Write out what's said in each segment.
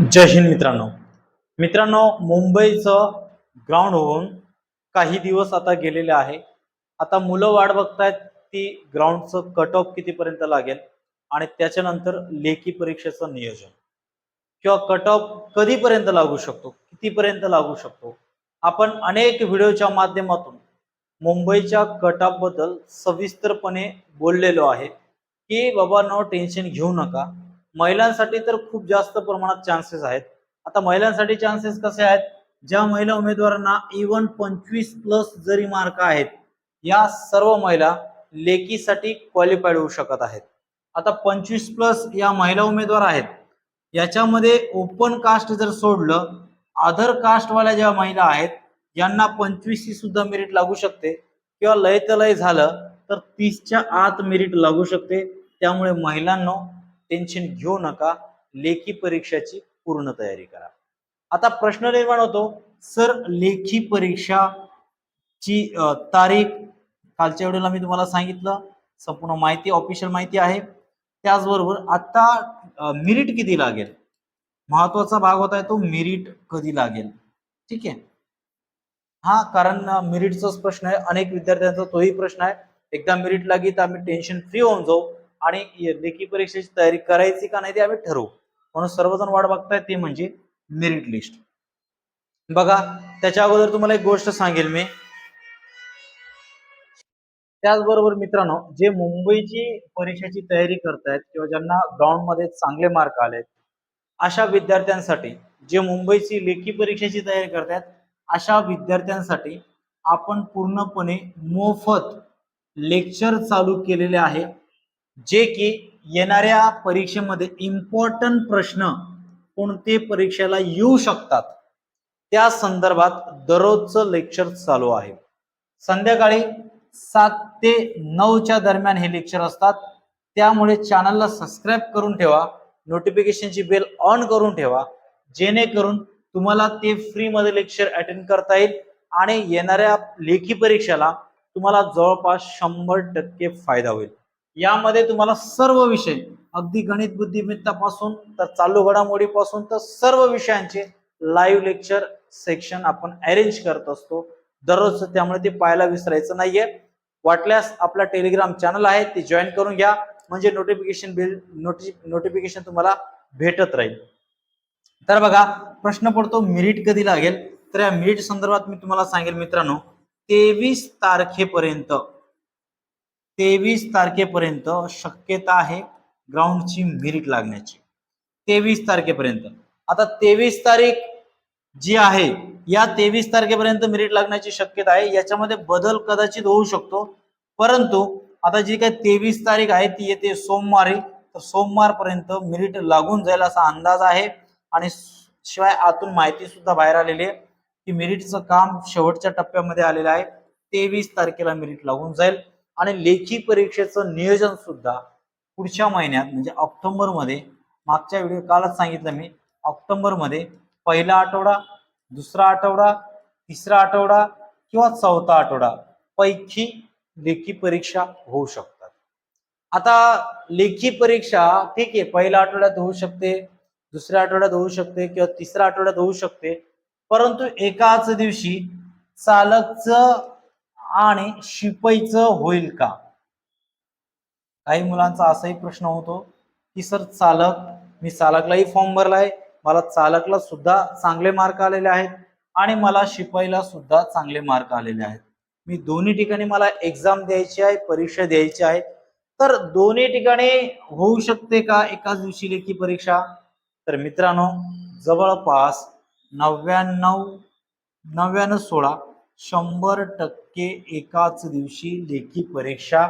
जय हिंद मित्रांनो. मित्रांनो मुंबईचं ग्राउंड होऊन काही दिवस आता गेलेले आहे. आता मुलं वाट बघतायत ती ग्राउंडचं कट ऑफ कितीपर्यंत लागेल आणि त्याच्यानंतर लेखी परीक्षेचं नियोजन. किंवा कट ऑफ कधीपर्यंत लागू शकतो कितीपर्यंत लागू शकतो. आपण अनेक व्हिडिओच्या माध्यमातून मुंबईच्या कट ऑफबद्दल सविस्तरपणे बोललेलो आहे. की बाबा नो टेन्शन घेऊ नका. महिलांसाठी तर खूप जास्त प्रमाणात चान्सेस आहेत. आता महिलांसाठी चान्सेस कसे आहेत? ज्या महिला उमेदवारांना इवन पंचवीस प्लस जरी मार्क आहेत या सर्व महिला लेकीसाठी क्वालिफाईड होऊ शकत आहेत. आता पंचवीस प्लस या महिला उमेदवार आहेत. याच्यामध्ये ओपन कास्ट जर सोडलं अदर कास्टवाल्या ज्या महिला आहेत यांना पंचवीस ही सुद्धा मेरिट लागू शकते. किंवा लय तलय झालं तर तीसच्या आत मेरिट लागू शकते. त्यामुळे महिलांना टेन्शन घेऊ नका लेखी परीक्षाची पूर्ण तयारी करा. आता प्रश्न निर्माण होतो सर लेखी परीक्षा ची तारीख कालच्या व्हिडिओला मी तुम्हाला सांगितलं संपूर्ण माहिती ऑफिशियल माहिती आहे. त्याचबरोबर आता मिरिट किती लागेल? महत्त्वाचा भाग होता आहे तो मिरिट कधी लागेल? ठीक आहे? हा कारण मिरिटचाच प्रश्न आहे. अनेक विद्यार्थ्यांचा तोही प्रश्न आहे. एकदा मिरिट लागली तर आम्ही टेन्शन फ्री होऊन जाऊ. आणि लेखी परीक्षेची तयारी करायची का नाही ते आम्ही ठरवू. म्हणून सर्वजण वाट बघताय ते म्हणजे मेरिट लिस्ट बघा त्याच्या अगोदर तुम्हाला एक गोष्ट सांगेल मी. त्याचबरोबर मित्रांनो जे मुंबईची परीक्षेची तयारी करतायत किंवा ज्यांना ग्राउंडमध्ये चांगले मार्क आलेत अशा विद्यार्थ्यांसाठी जे मुंबईची लेखी परीक्षेची तयारी करतायत अशा विद्यार्थ्यांसाठी आपण पूर्णपणे मोफत लेक्चर चालू केलेले आहे. जे की येणाऱ्या परीक्षेमध्ये इम्पॉर्टंट प्रश्न कोणते परीक्षेला येऊ शकतात त्या संदर्भात दररोजचं लेक्चर चालू आहे. संध्याकाळी सात ते नऊच्या दरम्यान हे लेक्चर असतात. त्यामुळे चॅनलला सबस्क्राईब करून ठेवा नोटिफिकेशनची बेल ऑन करून ठेवा जेणेकरून तुम्हाला ते फ्रीमध्ये लेक्चर अटेंड करता येईल आणि येणाऱ्या लेखी परीक्षेला तुम्हाला जवळपास शंभर टक्के फायदा होईल. यामध्ये तुम्हाला सर्व विषय अगदी गणित बुद्धिमत्तापासून तर चालू घडामोडीपासून तर सर्व विषयांचे लाईव्ह लेक्चर सेक्शन आपण अरेंज करत असतो. दररोज त्यामुळे ते पाहायला विसरायचं नाहीये. वाटल्यास आपला टेलिग्राम चॅनल आहे ते जॉईन करून घ्या. म्हणजे नोटिफिकेशन बिल नोटि नोटिफिकेशन तुम्हाला भेटत राहील. तर बघा प्रश्न पडतो मिरिट कधी लागेल? तर या मिरिट संदर्भात मी तुम्हाला सांगेल मित्रांनो तेवीस तारखेपर्यंत. तेवीस तारखेपर्यंत शक्यता आहे ग्राउंडची मेरिट लागण्याची. तेवीस तारखेपर्यंत. आता तेवीस तारीख जी आहे या तेवीस तारखेपर्यंत मेरिट लागण्याची शक्यता आहे. याच्यामध्ये बदल कदाचित होऊ शकतो. परंतु आता जी काही तेवीस तारीख आहे ती येते सोमवारी. तर सोमवारपर्यंत मेरिट लागून जाईल असा अंदाज आहे. आणि शिवाय आतून माहिती सुद्धा बाहेर आलेली आहे की मेरिटचं काम शेवटच्या टप्प्यामध्ये आलेलं आहे. तेवीस तारखेला मेरिट लागून जाईल. आणि लेखी परीक्षेचं नियोजन सुद्धा पुढच्या महिन्यात म्हणजे ऑक्टोबरमध्ये मागच्या व्हिडिओ कालच सांगितलं मी ऑक्टोबरमध्ये पहिला आठवडा दुसरा आठवडा तिसरा आठवडा किंवा चौथा आठवडा पैकी लेखी परीक्षा होऊ शकतात. आता लेखी परीक्षा ठीक आहे पहिल्या आठवड्यात होऊ शकते दुसऱ्या आठवड्यात होऊ शकते किंवा तिसऱ्या आठवड्यात होऊ शकते परंतु एकाच दिवशी चालकचं आणि शिपाईचं होईल का? काही मुलांचा असाही प्रश्न होतो की सर चालक मी चालकलाही फॉर्म भरलाय मला चालकला सुद्धा चांगले मार्क आलेले आहेत आणि मला शिपाईला सुद्धा चांगले मार्क आलेले आहेत. मी दोन्ही ठिकाणी मला एक्झाम द्यायची आहे परीक्षा द्यायची आहे. तर दोन्ही ठिकाणी होऊ शकते का एकाच दिवशी लेखी परीक्षा? तर मित्रांनो जवळपास नव्याण्णव नव्याण्णव सोळा शंभर टक्के एकाच दिवशी लेखी परीक्षा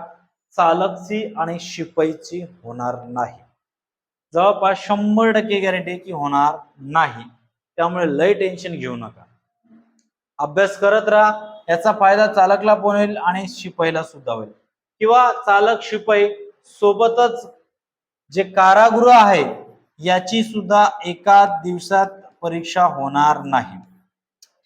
चालकची आणि शिपाईची होणार नाही. जवळपास शंभर टक्के गॅरंटी की होणार नाही. त्यामुळे लय टेन्शन घेऊ नका. अभ्यास करत राहा याचा फायदा चालकला पण होईल आणि शिपाईला सुद्धा होईल. किंवा चालक शिपाई सोबतच जे कारागृह आहे याची सुद्धा एका दिवसात परीक्षा होणार नाही.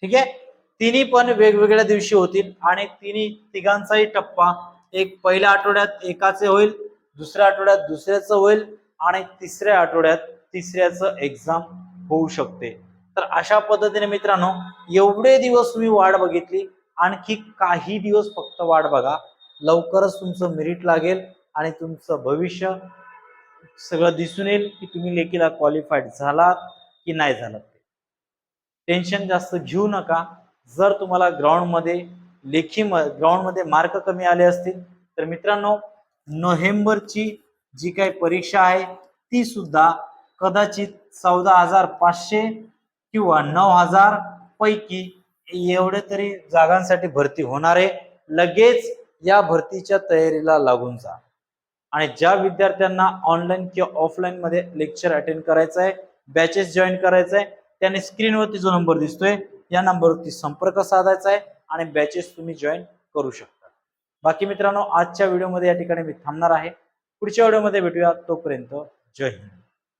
ठीक आहे? तिन्ही पण वेगवेगळ्या दिवशी होतील आणि तिन्ही तिघांचाही टप्पा. एक पहिल्या आठवड्यात एकाचे होईल दुसऱ्या आठवड्यात दुसऱ्याचं होईल आणि तिसऱ्या आठवड्यात तिसऱ्याचं एक्झाम होऊ शकते. तर अशा पद्धतीने मित्रांनो एवढे दिवस तुम्ही वाट बघितली आणखी काही दिवस फक्त वाट बघा. लवकरच तुमचं मेरिट लागेल आणि तुमचं भविष्य सगळं दिसून येईल की तुम्ही लेखीला क्वालिफाईड झालात की नाही झालात. टेन्शन जास्त घेऊ नका. जर तुम्हाला ग्राउंडमध्ये लेखी ग्राउंडमध्ये मार्क कमी आले असतील तर मित्रांनो नोव्हेंबरची जी काही परीक्षा आहे ती सुद्धा कदाचित चौदा हजार पाचशे किंवा नऊ हजार पैकी एवढे तरी जागांसाठी भरती होणार आहे. लगेच या भरतीच्या तयारीला लागून जा. आणि ज्या विद्यार्थ्यांना ऑनलाईन किंवा ऑफलाईन मध्ये लेक्चर अटेंड करायचं आहे बॅचेस जॉईन करायचं आहे त्याने स्क्रीनवरती जो नंबर दिसतोय या नंबरवरती संपर्क साधायचा आहे आणि बॅचेस तुम्ही जॉईन करू शकता. बाकी मित्रांनो आजच्या व्हिडिओमध्ये या ठिकाणी मी थांबणार आहे. पुढच्या व्हिडिओमध्ये भेटूया तोपर्यंत जय हिंद.